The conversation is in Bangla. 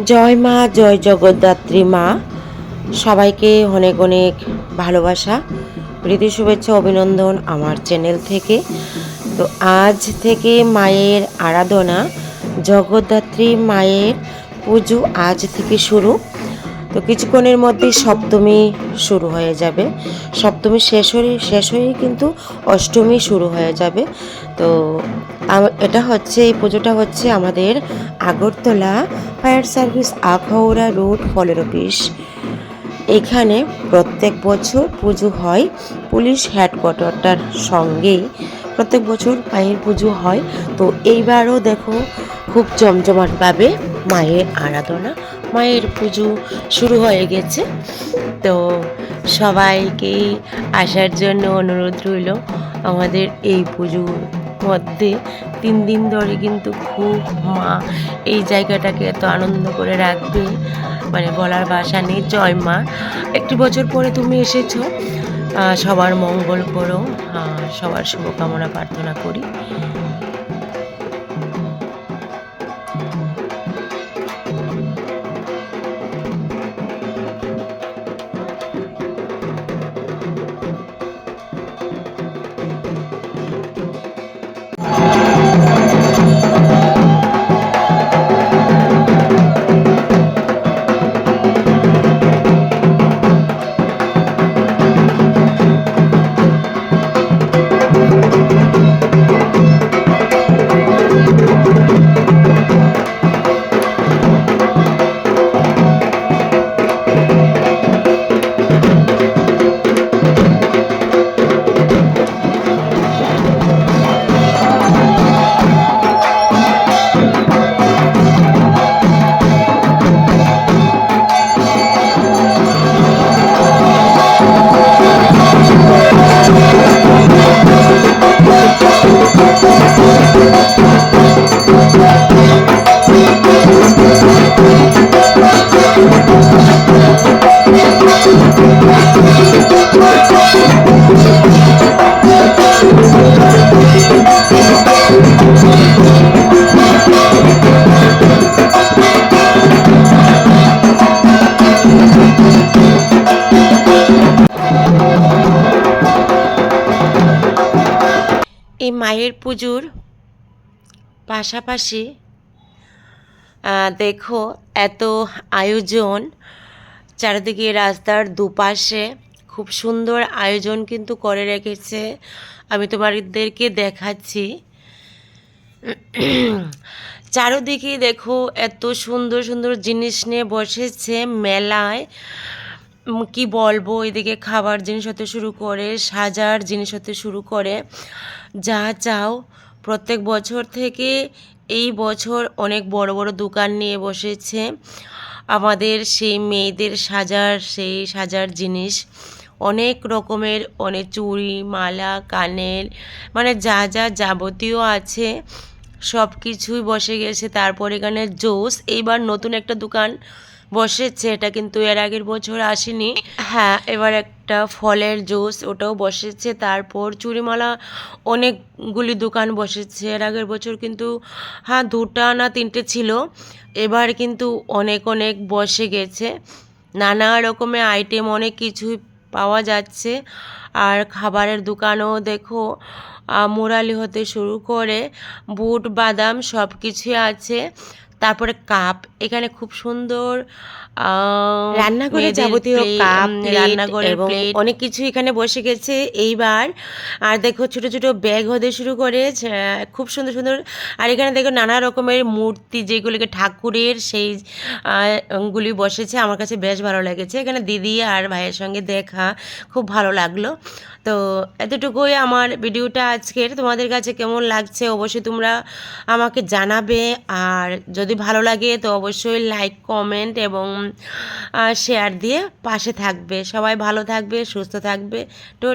জয় মা, জয় জগদ্ধাত্রী মা। সবাইকে অনেক অনেক ভালোবাসা, প্রীতি, শুভেচ্ছা, অভিনন্দন আমার চ্যানেল থেকে। তো আজ থেকে মায়ের আরাধনা, জগদ্ধাত্রী মায়ের পুজো আজ থেকে শুরু। তো কিছুক্ষণের মধ্যে সপ্তমী শুরু হয়ে যাবে। সপ্তমী শেষ হয়ে শেষ হয়ে কিন্তু অষ্টমী শুরু হয়ে যাবে। তো এটা হচ্ছে, এই পুজোটা হচ্ছে আমাদের Agartala fire service Akhaura road ফলের অফিস। এখানে প্রত্যেক বছর পুজো হয় পুলিশ হেডকোয়ার্টারটার সঙ্গেই। প্রত্যেক বছর মায়ের পুজো হয়। তো এইবারও দেখো, খুব জমজমাটভাবে মায়ের আরাধনা, মায়ের পুজো শুরু হয়ে গেছে। তো সবাইকে আসার জন্য অনুরোধ রইল, আমাদের এই পুজোর মধ্যে তিন দিন ধরে কিন্তু খুব মা এই জায়গাটাকে এত আনন্দ করে রাখবে। মানে বলার বাসা নেই, জয় মা। একটি বছর পরে তুমি এসেছ সবার মঙ্গল করো সবার শুভকামনা প্রার্থনা করি। মায়ের পুজোর পাশাপাশি দেখো এত আয়োজন। চারিদিকে রাস্তার দুপাশে খুব সুন্দর আয়োজন কিন্তু করে রেখেছে। আমি তোমাদেরকে দেখাচ্ছি। চারোদিকে দেখো এত সুন্দর সুন্দর জিনিস নিয়ে বসেছে মেলায়। কি বলব, এদিকে খাবার জিনিস হতে শুরু করে, সাজার জিনিস হতে শুরু করে। যা চাও, প্রত্যেক বছর থেকে এই বছর অনেক বড় বড় দোকান নিয়ে বসেছে। আমাদের সেই মেয়েদের সাজার, সেই সাজার জিনিস। অনেক রকমের, অনেক চুড়ি, মালা, কানের মানে যা যা যাবতীয় আছে সব কিছুই বসে গেছে। তারপর এখানে জোস। এইবার নতুন একটা দোকান বসেছে এটা কিন্তু এর আগের বছর আসেনি। হ্যাঁ। এবার একটা ফলের জুস ওটাও বসেছে। তারপর চুড়িমালা অনেকগুলি দোকান বসেছে। এর আগের বছর কিন্তু হ্যাঁ দুটা না তিনটে ছিল। এবার কিন্তু অনেক অনেক বসে গেছে। নানা রকমের আইটেম অনেক কিছুই পাওয়া যাচ্ছে। আর খাবারের দোকানও দেখো মুরালি হতে শুরু করে। বুট বাদাম সব কিছুই আছে। তারপরে কাপ এখানে খুব সুন্দর রান্নাঘরে যাবতীয় কাপ, রান্নাঘরের এবং অনেক কিছু এখানে বসে গেছে এইবার। আর দেখো ছোট ছোট ব্যাগ হতে শুরু করে খুব সুন্দর সুন্দর। আর এখানে দেখো নানা রকমের মূর্তি যেগুলিকে ঠাকুরের সেই গুলি বসেছে আমার কাছে বেশ ভালো লেগেছে। এখানে দিদি আর ভাইয়ের সঙ্গে দেখা খুব ভালো লাগল। তো এতটুকুই আমার ভিডিওটা আজকের। তোমাদের কাছে কেমন লাগছে অবশ্যই তোমরা আমাকে জানাবে। আর যদি ভালো লাগে তো অবশ্যই লাইক কমেন্ট এবং শেয়ার দিয়ে পাশে থাকবে। সবাই ভালো থাকবে, সুস্থ থাকবে। টো